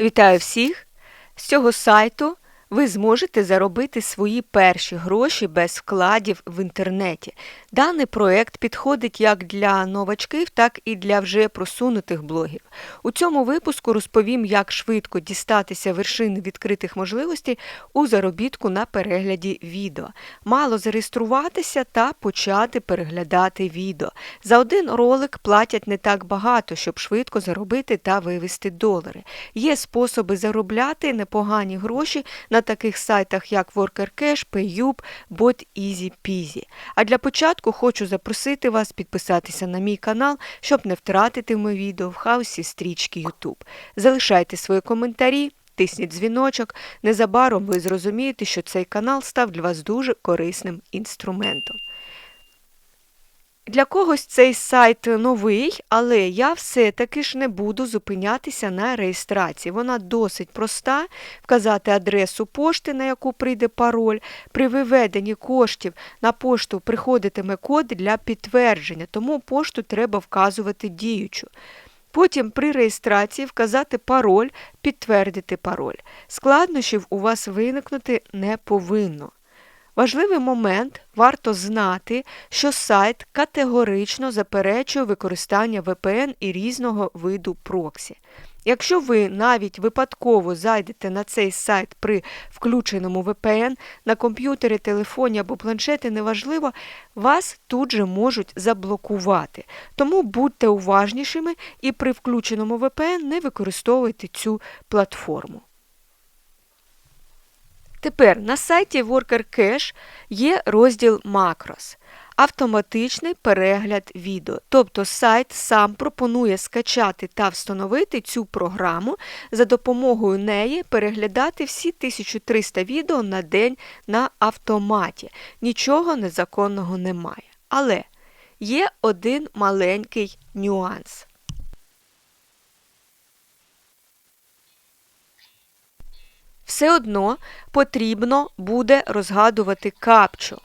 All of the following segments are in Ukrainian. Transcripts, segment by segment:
Вітаю всіх! З цього сайту ви зможете заробити свої перші гроші без вкладів в інтернеті. Даний проект підходить як для новачків, так і для вже просунутих блогів. У цьому випуску розповім, як швидко дістатися вершини відкритих можливостей у заробітку на перегляді відео. Мало зареєструватися та почати переглядати відео. За один ролик платять не так багато, щоб швидко заробити та вивести долари. Є способи заробляти непогані гроші на таких сайтах, як WorkerCash, PayUp, Bot Easy А для початку хочу запросити вас підписатися на мій канал, щоб не втратити моє відео в хаосі стрічки YouTube. Залишайте свої коментарі. Тисніть дзвіночок, незабаром ви зрозумієте, що цей канал став для вас дуже корисним інструментом. Для когось цей сайт новий, але я все-таки ж не буду зупинятися на реєстрації. Вона досить проста. Вказати адресу пошти, на яку прийде пароль. При виведенні коштів на пошту приходитиме код для підтвердження, тому пошту треба вказувати діючу. Потім при реєстрації вказати пароль, підтвердити пароль. Складнощів у вас виникнути не повинно. Важливий момент варто знати, що сайт категорично заперечує використання VPN і різного виду проксі. Якщо ви навіть випадково зайдете на цей сайт при включеному VPN на комп'ютері, телефоні або планшеті, неважливо, вас тут же можуть заблокувати. Тому будьте уважнішими і при включеному VPN не використовуйте цю платформу. Тепер на сайті WorkerCache є розділ Макрос. Автоматичний перегляд відео. Тобто сайт сам пропонує скачати та встановити цю програму, за допомогою неї переглядати всі 1300 відео на день на автоматі. Нічого незаконного немає. Але є один маленький нюанс. Все одно потрібно буде розгадувати капчу.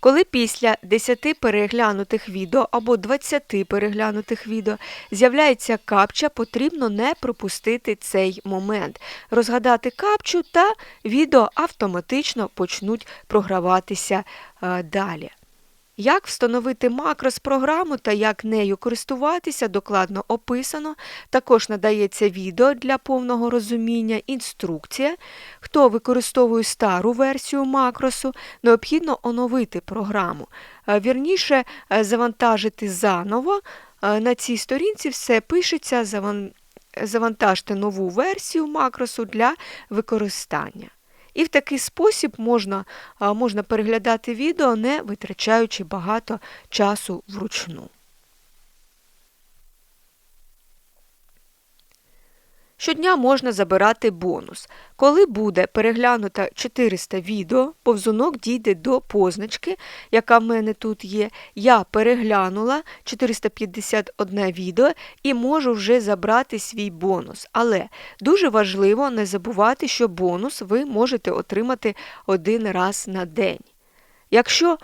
Коли після 10 переглянутих відео або 20 переглянутих відео з'являється капча, потрібно не пропустити цей момент, розгадати капчу та відео автоматично почнуть програватися е, далі. Як встановити макрос програму та як нею користуватися, докладно описано. Також надається відео для повного розуміння, інструкція. Хто використовує стару версію макросу, необхідно оновити програму. Е, вірніше, е, завантажити заново. Е, на цій сторінці все пишеться, завантажте нову версію макросу для використання. І в такий спосіб можна, можна переглядати відео, не витрачаючи багато часу вручну. Щодня можна забирати бонус. Коли буде переглянуто 400 відео, повзунок дійде до позначки, яка в мене тут є. Я переглянула 451 відео і можу вже забрати свій бонус. Але дуже важливо не забувати, що бонус ви можете отримати один раз на день. Якщо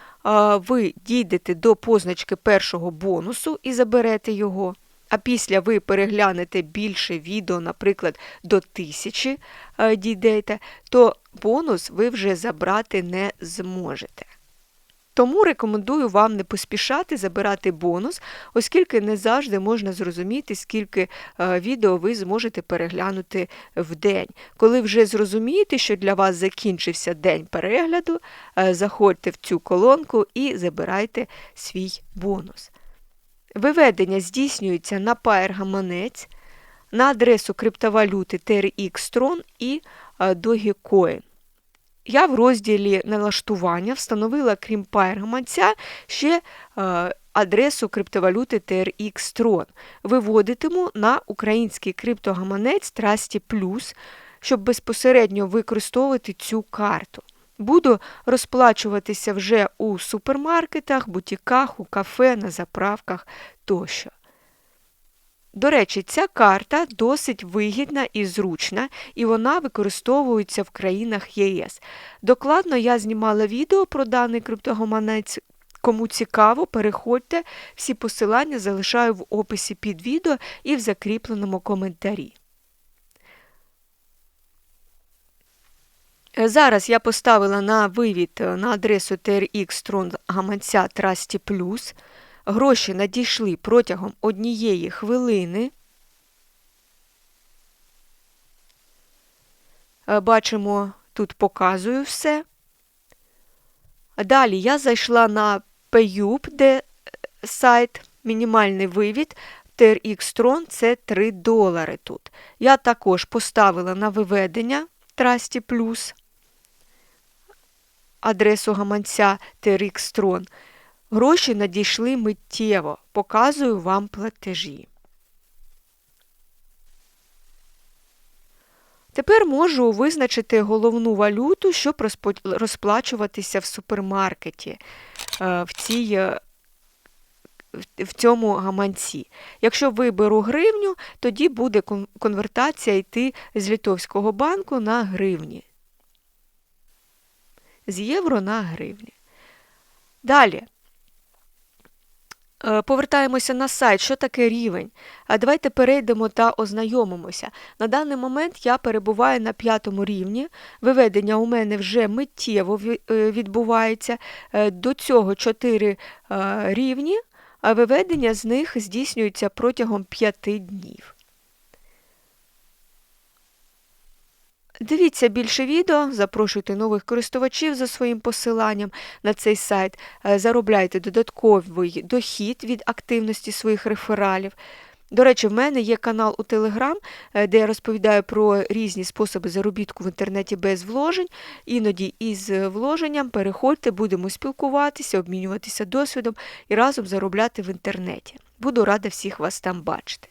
ви дійдете до позначки першого бонусу і заберете його, а після ви переглянете більше відео, наприклад, до тисячі е, дійдете, то бонус ви вже забрати не зможете. Тому рекомендую вам не поспішати забирати бонус, оскільки не завжди можна зрозуміти, скільки е, відео ви зможете переглянути в день. Коли вже зрозумієте, що для вас закінчився день перегляду, е, заходьте в цю колонку і забирайте свій бонус. Виведення здійснюється на Pair гаманець, на адресу криптовалюти TRX Tron і Dogecoin. Я в розділі налаштування встановила, крім Pair гаманця, ще адресу криптовалюти TRX Tron. Виводитиму на український криптогаманець Trusty Plus, щоб безпосередньо використовувати цю карту. Буду розплачуватися вже у супермаркетах, бутіках, у кафе, на заправках тощо. До речі, ця карта досить вигідна і зручна, і вона використовується в країнах ЄС. Докладно я знімала відео про даний криптогаманець. Кому цікаво, переходьте, всі посилання залишаю в описі під відео і в закріпленому коментарі. Зараз я поставила на вивід е, на адресу TRX Tron гаманця Trusty Plus. Гроші надійшли протягом однієї хвилини. Е, Бачимо, тут показую все. Далі я зайшла на PayUp, де е, сайт, мінімальний вивід. TRX Tron – це 3 долари тут. Я також поставила на виведення Trusty Plus адресу гаманця TRX Tron. Гроші надійшли миттєво. Показую вам платежі. Тепер можу визначити головну валюту, щоб розплачуватися в супермаркеті е, в, цій, е, в- цьому гаманці. Якщо виберу гривню, тоді буде конвертація йти з литовського банку на гривні. З євро на гривні. Далі. Е, Повертаємося на сайт. Що таке рівень? А давайте перейдемо та ознайомимося. На даний момент я перебуваю на п'ятому рівні. Виведення у мене вже миттєво е, відбувається. Е, До цього 4 рівні, а виведення з них здійснюється протягом 5 днів. Дивіться більше відео, запрошуйте нових користувачів за своїм посиланням на цей сайт, е, заробляйте додатковий дохід від активності своїх рефералів. До речі, в мене є канал у Телеграм, де я розповідаю про різні способи заробітку в інтернеті без вложень. Іноді із вложенням переходьте, будемо спілкуватися, обмінюватися досвідом і разом заробляти в інтернеті. Буду рада всіх вас там бачити.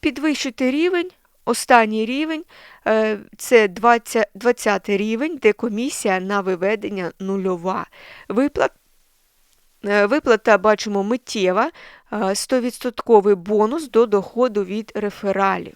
Підвищити рівень. Останній рівень е, це 20, 20 рівень, де комісія на виведення нульова. Виплат, е, виплата, бачимо, миттєва, е, 100% бонус до доходу від рефералів.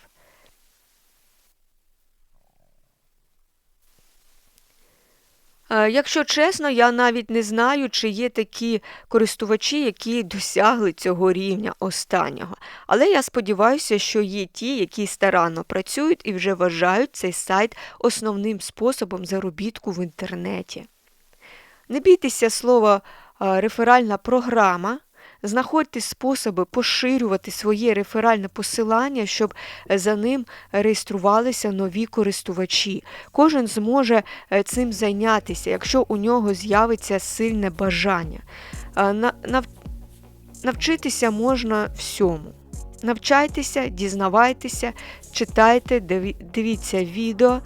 Якщо чесно, я навіть не знаю, чи є такі користувачі, які досягли цього рівня останнього. Але я сподіваюся, що є ті, які старанно працюють і вже вважають цей сайт основним способом заробітку в інтернеті. Не бійтеся слова е, реферальна програма. Знаходьте способи поширювати своє реферальне посилання, щоб е, за ним реєструвалися нові користувачі. Кожен зможе е, цим зайнятися, якщо у нього з'явиться сильне бажання. Е, нав- Навчитися можна всьому. Навчайтеся, дізнавайтеся, читайте, дивіться відео.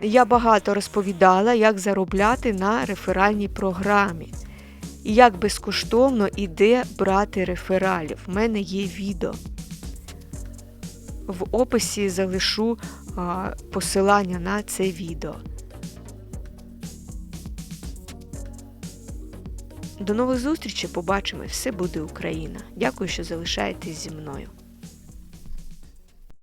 Я багато розповідала, як заробляти на реферальній програмі. І як безкоштовно і де брати рефералів. В мене є відео. В описі залишу посилання на це відео. До нових зустрічей, побачимо. Все буде Україна. Дякую, що залишаєтесь зі мною.